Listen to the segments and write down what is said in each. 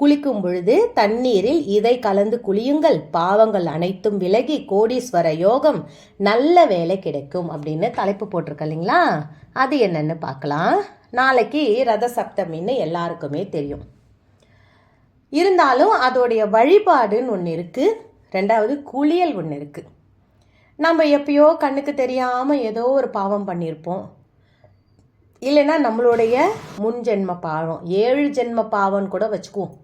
குளிக்கும் பொழுது தண்ணீரில் இதை கலந்து குளியுங்கள். பாவங்கள் அனைத்தும் விலகி கோடீஸ்வர யோகம். நல்ல வேலை கிடைக்கும் அப்படின்னு தலைப்பு போட்டிருக்க இல்லைங்களா? அது என்னன்னு பார்க்கலாம். நாளைக்கு ரத சப்தமின்னு எல்லாருக்குமே தெரியும். இருந்தாலும் அதோடைய வழிபாடுன்னு ஒன்று இருக்குது ரெண்டாவது குளியல் ஒன்று இருக்குது நம்ம எப்பயோ கண்ணுக்கு தெரியாமல் ஏதோ ஒரு பாவம் பண்ணியிருப்போம். இல்லைன்னா நம்மளுடைய முன் ஜென்ம பாவம் ஏழு ஜென்ம பாவம்னு கூட வச்சுக்குவோம்.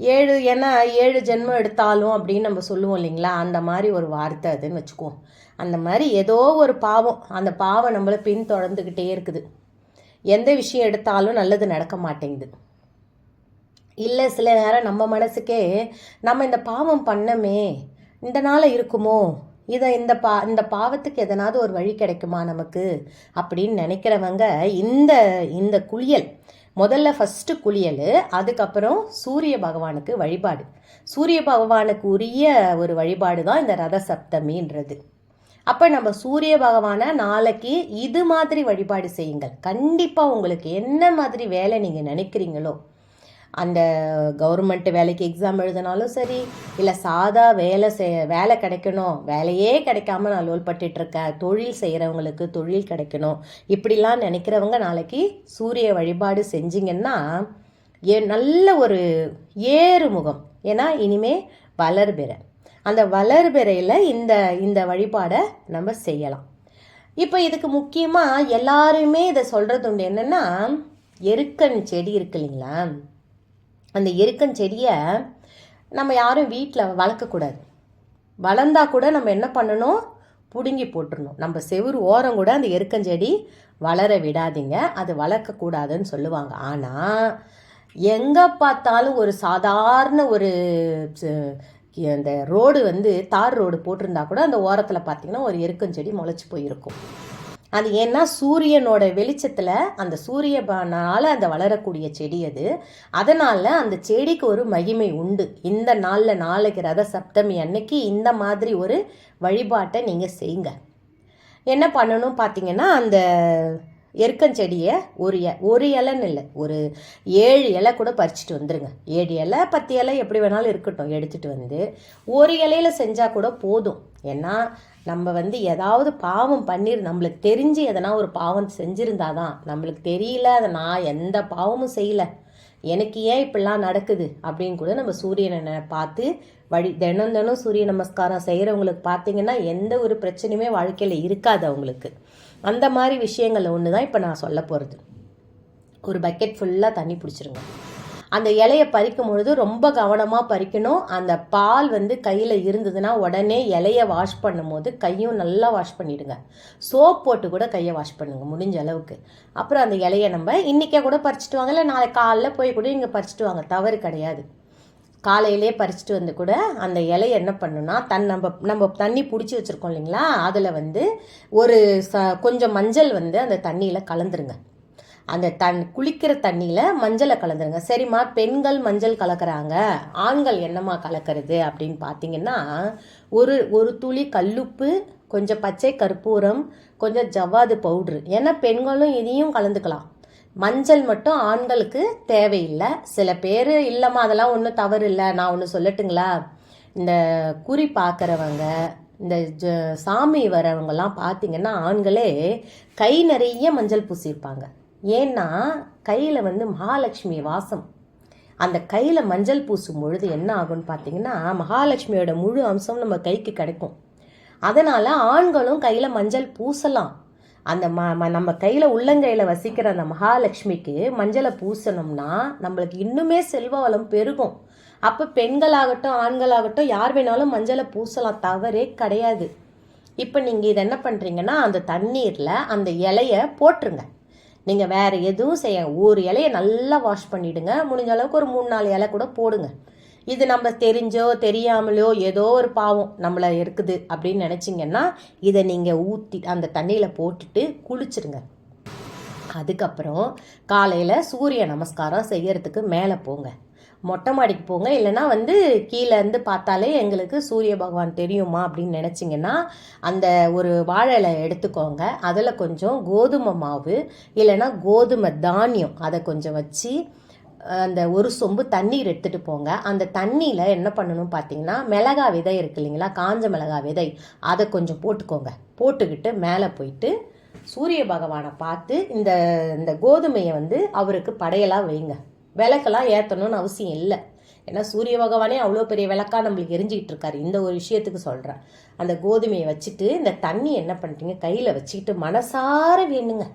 ஏழு ஏன்னா ஏழு ஜென்மம் எடுத்தாலும் அப்படின்னு நம்ம சொல்லுவோம் இல்லைங்களா? அந்த மாதிரி ஒரு வார்த்தை அதுன்னு வச்சுக்குவோம். அந்த மாதிரி ஏதோ ஒரு பாவம் அந்த பாவம் நம்மளை பின் தொடர்ந்துக்கிட்டே இருக்குது. எந்த விஷயம் எடுத்தாலும் நல்லது நடக்க மாட்டேங்குது. இல்லை சில நேரம் நம்ம மனசுக்கே நம்ம இந்த பாவம் பண்ணமே இந்த நாள் இருக்குமோ இதை இந்த பா இந்த பாவத்துக்கு எதனாவது ஒரு வழி கிடைக்குமா நமக்கு? அப்படின்னு நினைக்கிறவங்க இந்த இந்த குளியல் முதல்ல ஃபஸ்ட்டு குளியல் அதுக்கப்புறம் சூரிய பகவானுக்கு வழிபாடு. சூரிய பகவானுக்கு உரிய ஒரு வழிபாடு தான் இந்த ரத சப்தமின்றது. அப்போ நம்ம சூரிய பகவானை நாளைக்கு இது மாதிரி வழிபாடு செய்யுங்கள். கண்டிப்பாக உங்களுக்கு என்ன மாதிரி வேலை நீங்கள் நினைக்கிறீங்களோ அந்த கவர்மெண்ட் வேலைக்கு எக்ஸாம் எழுதினாலும் சரி இல்லை சாதா வேலை செய் வேலை கிடைக்கணும். வேலையே கிடைக்காம நான் லோல்பட்டுட்டு தொழில் செய்கிறவங்களுக்கு தொழில் கிடைக்கணும். இப்படிலாம் நினைக்கிறவங்க நாளைக்கு சூரிய வழிபாடு செஞ்சிங்கன்னா ஏ நல்ல ஒரு ஏறுமுகம். ஏன்னா இனிமே வளர்பிறை அந்த வளர்பிறையில் இந்த இந்த வழிபாடை நம்ம செய்யலாம். இப்போ இதுக்கு முக்கியமாக எல்லாருமே இதை சொல்கிறது உண்டு என்னென்னா எருக்கன் செடி இருக்கு இல்லைங்களா? அந்த எருக்கஞ்செடியை நம்ம யாரும் வீட்டில் வளர்க்கக்கூடாது வளர்ந்தா கூட நம்ம என்ன பண்ணணும்? பிடுங்கி போட்டுடணும் நம்ம செவுறு ஓரம் கூட அந்த எருக்கஞ்செடி வளர விடாதீங்க. அது வளர்க்கக்கூடாதுன்னு சொல்லுவாங்க. ஆனால் எங்கே பார்த்தாலும் ஒரு சாதாரண ஒரு அந்த ரோடு வந்து தார் ரோடு போட்டிருந்தா கூட அந்த ஓரத்தில் பார்த்தீங்கன்னா ஒரு எருக்கஞ்செடி முளைச்சி போயிருக்கும். அது ஏன்னா சூரியனோட வெளிச்சத்தில் அந்த சூரியனால அந்த வளரக்கூடிய செடி அது. அதனால் அந்த செடிக்கு ஒரு மகிமை உண்டு. இந்த நாளில் நாளைக்கு ரத சப்தமி அன்னைக்கு இந்த மாதிரி ஒரு வழிபாட்டை நீங்கள் செய்யுங்க என்ன பண்ணணும் பார்த்தீங்கன்னா அந்த எருக்கஞ்செடியை ஒரு ஒரு இலைன்னு இல்லை ஒரு ஏழு இலை கூட பறிச்சுட்டு வந்துடுங்க ஏழு இலை பத்து இலை எப்படி வேணாலும் இருக்கட்டும் எடுத்துகிட்டு வந்து ஒரு இலையில் செஞ்சால் கூட போதும். ஏன்னா நம்ம வந்து ஏதாவது பாவம் பண்ணிரு நம்மளுக்கு தெரிஞ்சு எதனா ஒரு பாவம் செஞ்சுருந்தாதான் நம்மளுக்கு தெரியல அதை நான் எந்த பாவமும் செய்யலை. எனக்கு ஏன் இப்படிலாம் நடக்குது? அப்படின்னு கூட நம்ம சூரியனை பார்த்து வழி தினம் தினம் சூரிய நமஸ்காரம் செய்கிறவங்களுக்கு பார்த்தீங்கன்னா எந்த ஒரு பிரச்சனையுமே வாழ்க்கையில் இருக்காது அவங்களுக்கு. அந்த மாதிரி விஷயங்கள் ஒன்று தான் இப்போ நான் சொல்ல போகிறது ஒரு பக்கெட் ஃபுல்லாக தண்ணி பிடிச்சிருங்க. அந்த இலையை பறிக்கும் பொழுது ரொம்ப கவனமாக பறிக்கணும். அந்த பால் வந்து கையில் இருந்ததுன்னா உடனே இலையை வாஷ் பண்ணும்போது கையும் நல்லா வாஷ் பண்ணிவிடுங்க சோப் போட்டு கூட கையை வாஷ் பண்ணுங்க முடிஞ்ச அளவுக்கு. அப்புறம் அந்த இலையை நம்ம இன்றைக்கே கூட பறிச்சிட்டு வாங்க இல்லை நாளை காலைல போய் கூட இங்கே பறிச்சிட்டு வாங்க தவறு கிடையாது. காலையிலே பறிச்சுட்டு வந்து கூட அந்த இலையை என்ன பண்ணுன்னா தன் நம்ம நம்ம தண்ணி பிடிச்சி வச்சுருக்கோம் இல்லைங்களா அதில் வந்து ஒரு ச கொஞ்சம் மஞ்சள் வந்து அந்த தண்ணியில் கலந்துருங்க. அந்த தன் குளிக்கிற தண்ணியில் மஞ்சளை கலந்துருங்க. சரிம்மா பெண்கள் மஞ்சள் கலக்கிறாங்க. ஆண்கள் என்னம்மா கலக்கிறது அப்படின்னு பார்த்தீங்கன்னா ஒரு ஒரு துளி கல்லுப்பு கொஞ்சம் பச்சை கற்பூரம் கொஞ்சம் ஜவ்வாது பவுட்ரு. ஏன்னா பெண்களும் இதையும் கலந்துக்கலாம். மஞ்சள் மட்டும் ஆண்களுக்கு தேவையில்லை. சில பேர் இல்லைம்மா அதெல்லாம் ஒன்றும் தவறு இல்லை நான் ஒன்று சொல்லட்டுங்களா? இந்த குறி பார்க்குறவங்க இந்த ஜ சாமி வரவங்கெல்லாம் பார்த்தீங்கன்னா ஆண்களே கை நிறைய மஞ்சள் பூசியிருப்பாங்க. ஏன்னா கையில் வந்து மகாலட்சுமி வாசம். அந்த கையில் மஞ்சள் பூசும் பொழுது என்ன ஆகும்னு பார்த்தீங்கன்னா மகாலட்சுமியோட முழு அம்சம் நம்ம கைக்கு கிடைக்கும். அதனால் ஆண்களும் கையில் மஞ்சள் பூசலாம். அந்த ம நம்ம கையில் உள்ளங்கையில் வசிக்கிற அந்த மகாலட்சுமிக்கு மஞ்சளை பூசணும்னா நம்மளுக்கு இன்னுமே செல்வ வளம் பெருகும். அப்போ பெண்களாகட்டும் ஆண்களாகட்டும் யார் வேணாலும் மஞ்சளை பூசலாம் தவறே கிடையாது. இப்போ நீங்கள் இதை என்ன பண்ணுறீங்கன்னா அந்த தண்ணீரில் அந்த இலையை போட்டுருங்க. நீங்கள் வேறு எதுவும் செய்ய ஒரு இலையை நல்லா வாஷ் பண்ணிவிடுங்க முடிஞ்ச அளவுக்கு ஒரு மூணு நாலு இலை கூட போடுங்க. இது நம்ம தெரிஞ்சோ தெரியாமலோ ஏதோ ஒரு பாவம் நம்மளை இருக்குது அப்படின்னு நினச்சிங்கன்னா இதை நீங்கள் ஊற்றி அந்த தண்ணியில் போட்டுட்டு குளிச்சிடுங்க அதுக்கப்புறம் காலையில் சூரிய நமஸ்காரம் செய்யறதுக்கு மேலே போங்க. மொட்டை மாடிக்கு போங்க. இல்லைன்னா வந்து கீழே இருந்து பார்த்தாலே எங்களுக்கு சூரிய பகவான் தெரியுமா அப்படின்னு நினச்சிங்கன்னா அந்த ஒரு வாழை எடுத்துக்கோங்க. அதில் கொஞ்சம் கோதுமை மாவு இல்லைன்னா கோதுமை தானியம் அதை கொஞ்சம் வச்சு அந்த ஒரு சொம்பு தண்ணீர் எடுத்துகிட்டு போங்க. அந்த தண்ணியில் என்ன பண்ணணும் பார்த்தீங்கன்னா மிளகா விதை இருக்கு இல்லைங்களா காஞ்ச மிளகா விதை அதை கொஞ்சம் போட்டுக்கோங்க. போட்டுக்கிட்டு மேலே போயிட்டு சூரிய பகவானை பார்த்து இந்த இந்த கோதுமையை வந்து அவருக்கு படையலாக வைங்க. விளக்கெல்லாம் ஏற்றணும்னு அவசியம் இல்லை. ஏன்னா சூரிய பகவானே அவ்வளோ பெரிய விளக்காக நம்மளுக்கு எரிஞ்சிக்கிட்டு இருக்காரு. இந்த ஒரு விஷயத்துக்கு சொல்கிறேன் அந்த கோதுமையை வச்சுட்டு இந்த தண்ணி என்ன பண்ணுறீங்க கையில் வச்சுக்கிட்டு மனசார வேணுங்க.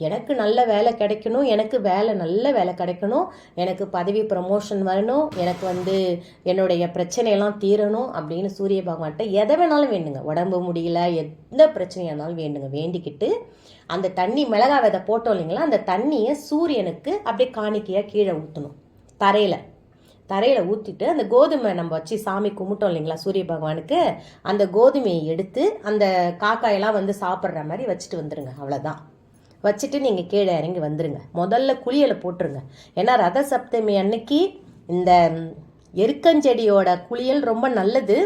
எனக்கு நல்ல வேலை கிடைக்கணும் எனக்கு வேலை நல்ல வேலை கிடைக்கணும் எனக்கு பதவி ப்ரமோஷன் வரணும் எனக்கு வந்து என்னுடைய பிரச்சனையெல்லாம் தீரணும் அப்படின்னு சூரிய பகவான்கிட்ட எதை வேணாலும் வேண்டுங்க. உடம்பு முடியல எந்த பிரச்சனையாக இருந்தாலும் வேண்டுங்க. வேண்டிக்கிட்டு அந்த தண்ணி மிளகா விதை போட்டோம் இல்லைங்களா? அந்த தண்ணியை சூரியனுக்கு அப்படியே காணிக்கையாக கீழே ஊற்றணும் தரையில். தரையில் ஊற்றிட்டு அந்த கோதுமை நம்ம வச்சு சாமி கும்பிட்டோம் இல்லைங்களா சூரிய பகவானுக்கு? அந்த கோதுமையை எடுத்து அந்த காக்காயெல்லாம் வந்து சாப்பிட்ற மாதிரி வச்சுட்டு வந்துடுங்க அவ்வளோதான் வச்சுட்டு நீங்கள் கீழே இறங்கி வந்துடுங்க முதல்ல குளியலை போட்டுருங்க. ஏன்னா ரத சப்தமி அன்னைக்கு இந்த எருக்கஞ்செடியோட குளியல் ரொம்ப நல்லது.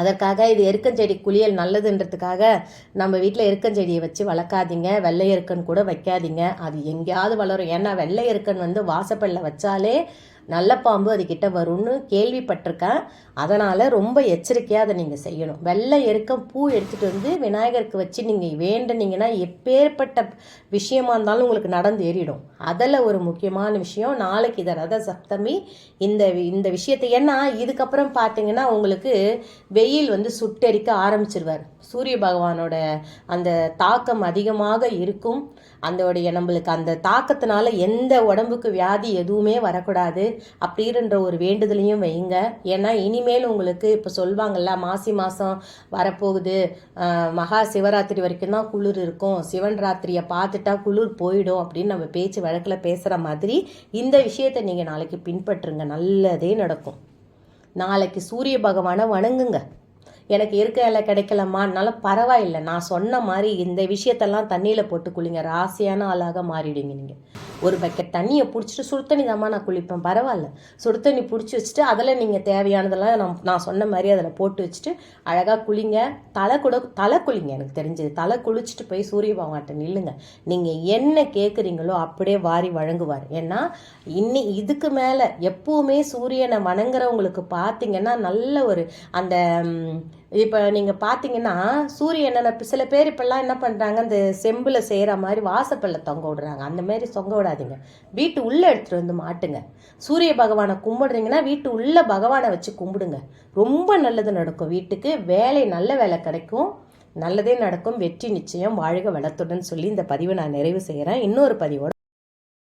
அதற்காக இது எருக்கஞ்செடி குளியல் நல்லதுன்றதுக்காக நம்ம வீட்டில் எருக்கஞ்செடியை வச்சு வளர்க்காதீங்க. வெள்ளை எருக்கன் கூட வைக்காதீங்க. அது எங்கேயாவது வளரும். ஏன்னா வெள்ளை எருக்கன் வந்து வாசப்பல்ல வச்சாலே நல்ல பாம்பு அதுக்கிட்ட வரும்னு கேள்விப்பட்டிருக்கேன். அதனால் ரொம்ப எச்சரிக்கையாக அதை நீங்கள் செய்யணும். வெள்ளை எருக்கம் பூ எடுத்துகிட்டு வந்து விநாயகருக்கு வச்சு நீங்கள் வேண்டுனீங்கன்னா எப்பேற்பட்ட விஷயமா இருந்தாலும் உங்களுக்கு நடந்து ஏறிடும். அதில் ஒரு முக்கியமான விஷயம் நாளைக்கு இதை ரத சப்தமி இந்த இந்த விஷயத்தை ஏன்னா இதுக்கப்புறம் பார்த்தீங்கன்னா உங்களுக்கு வெயில் வந்து சுட்டெரிக்க ஆரம்பிச்சிருவார். சூரிய பகவானோட அந்த தாக்கம் அதிகமாக இருக்கும். அதோடைய நம்மளுக்கு அந்த தாக்கத்தினால எந்த உடம்புக்கு வியாதி எதுவுமே வரக்கூடாது. அப்படின்ற ஒரு வேண்டுதலையும் வைங்க ஏன்னா இனிமேல் உங்களுக்கு இப்போ சொல்வாங்கல்ல மாசி மாதம் வரப்போகுது. மகா சிவராத்திரி வரைக்கும் தான் குளிர் இருக்கும். சிவன் ராத்திரியை பார்த்துட்டா குளிர் போயிடும் அப்படின்னு நம்ம பேச்சு வழக்கில் பேசுகிற மாதிரி இந்த விஷயத்தை நீங்கள் நாளைக்கு பின்பற்றுங்க. நல்லதே நடக்கும். நாளைக்கு சூரிய பகவானை வணங்குங்க. எனக்கு இருக்க இலை கிடைக்கலம்மானாலும் பரவாயில்லை. நான் சொன்ன மாதிரி இந்த விஷயத்தெல்லாம் தண்ணியில் போட்டு குளிங்க. ராசியான ஆளாக மாறிடுங்க நீங்கள் ஒரு பக்கெட் தண்ணியை பிடிச்சிட்டு சுடு தண்ணி தாம்மா நான் குளிப்பேன். பரவாயில்ல. சுடு தண்ணி பிடிச்சி வச்சுட்டு அதில் நீங்கள் தேவையானதெல்லாம் நான் நான் சொன்ன மாதிரி அதில் போட்டு வச்சுட்டு அழகாக குளிங்க. தலை கூட தலை குளிங்க. எனக்கு தெரிஞ்சது. தலை குளிச்சுட்டு போய் சூரிய பகவான்கிட்ட நில்லுங்க. நீங்கள் என்ன கேட்குறீங்களோ அப்படியே வாரி வழங்குவார். ஏன்னா இன்னி இதுக்கு மேலே எப்பவுமே சூரியனை வணங்குறவங்களுக்கு பார்த்தீங்கன்னா நல்ல ஒரு அந்த இப்போ நீங்கள் பார்த்தீங்கன்னா சூரியனை சில பேர் இப்போல்லாம் என்ன பண்ணுறாங்க அந்த செம்பில் செய்கிற மாதிரி வாசப்பல்ல தொங்க விடுறாங்க. அந்த மாதிரி தொங்க விடாதீங்க. வீட்டு உள்ளே எடுத்துகிட்டு வந்து மாட்டுங்க. சூரிய பகவானை கும்பிடுறீங்கன்னா வீட்டு உள்ளே பகவானை வச்சு கும்பிடுங்க. ரொம்ப நல்லது நடக்கும். வீட்டுக்கு வேலை நல்ல வேலை கிடைக்கும். நல்லதே நடக்கும். வெற்றி நிச்சயம். வாழ்க வளத்துடன் சொல்லி இந்த பதிவை நான் நிறைவு செய்கிறேன் இன்னொரு பதிவோட